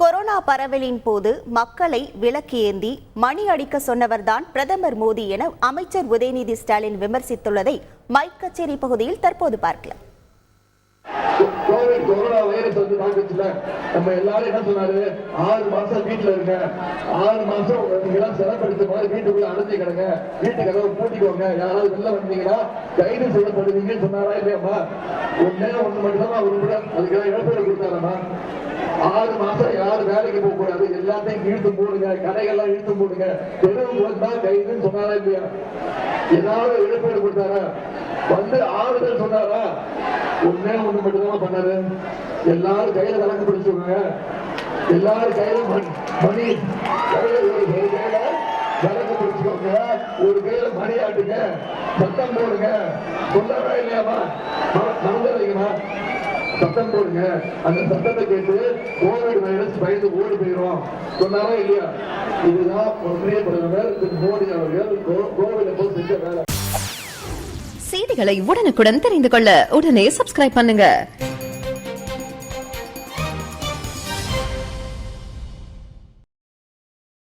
Corona பரவலின் போது மக்களை விலக்கேந்தி மணி அடிக்க சொன்னவர்தான் பிரதமர் மோடி என அமைச்சர் உதயநிதி ஸ்டாலின் விமர்சித்துள்ளதை மைக் கச்சேரி பகுதியில் தற்போது பார்க்கலாம். கோவிட் கொரோனா வைரஸ் வந்து தாக்குச்சுல நம்ம எல்லாரும் என்ன சொன்னாரு? ஆறு மாசம் வீட்டுல இருங்க. ஆறு மாசம் சிறப்படுத்த மாதிரி வீட்டுக்குள்ள அடைஞ்சு கிடங்க. வீட்டு கதவை பூட்டிக்கோங்க. யாராவது வெளில வந்தீங்கன்னா கைது செய்யப்படுவீங்கன்னு சொன்னாரா ஒன்னே ஒண்ணு கூட அதுக்கு இழப்பீடு கொடுத்தாரம்மா ஆறு மாசம் யாரும் எல்லாத்தையும் இழுத்து போடுங்க கடைகள்லாம் இழுத்து போடுங்க. தெருவு வந்தா கைதுன்னு சொன்னாரா இல்லையா? ஏதாவது இழப்பீடு கொடுத்தாரா? வந்து ஆறுதல் சொன்னாரா? ஒண்ணே ஒண்ணு மட்டும்தான் பண்ணாரு. எல்லாரும் கையில கலந்து பிடிச்சுக்கோங்க. எல்லாரும் கையில மணி மணி கையில ஒரு ஒரு விளக்கு பிடிச்சுக்கோங்க. ஒரு கையில மணி ஆட்டுங்க சத்தம் போடுங்க. சொல்லவே இல்லையாமா சத்தம் போடுங்க. அந்த சத்தத்தை கேட்டு கோவிட் வைரஸ் பயந்து ஓடி போயிடும் சொன்னாரா இல்லையா? இதுதான் ஒன்றிய பிரதமர் திரு மோடி அவர்கள் கோ- கோவிட் அப்போ செஞ்ச வேலை. செய்திகளை உடனுக்குடன் தெரிந்து கொள்ள உடனே சப்ஸ்கிரைப் பண்ணுங்க.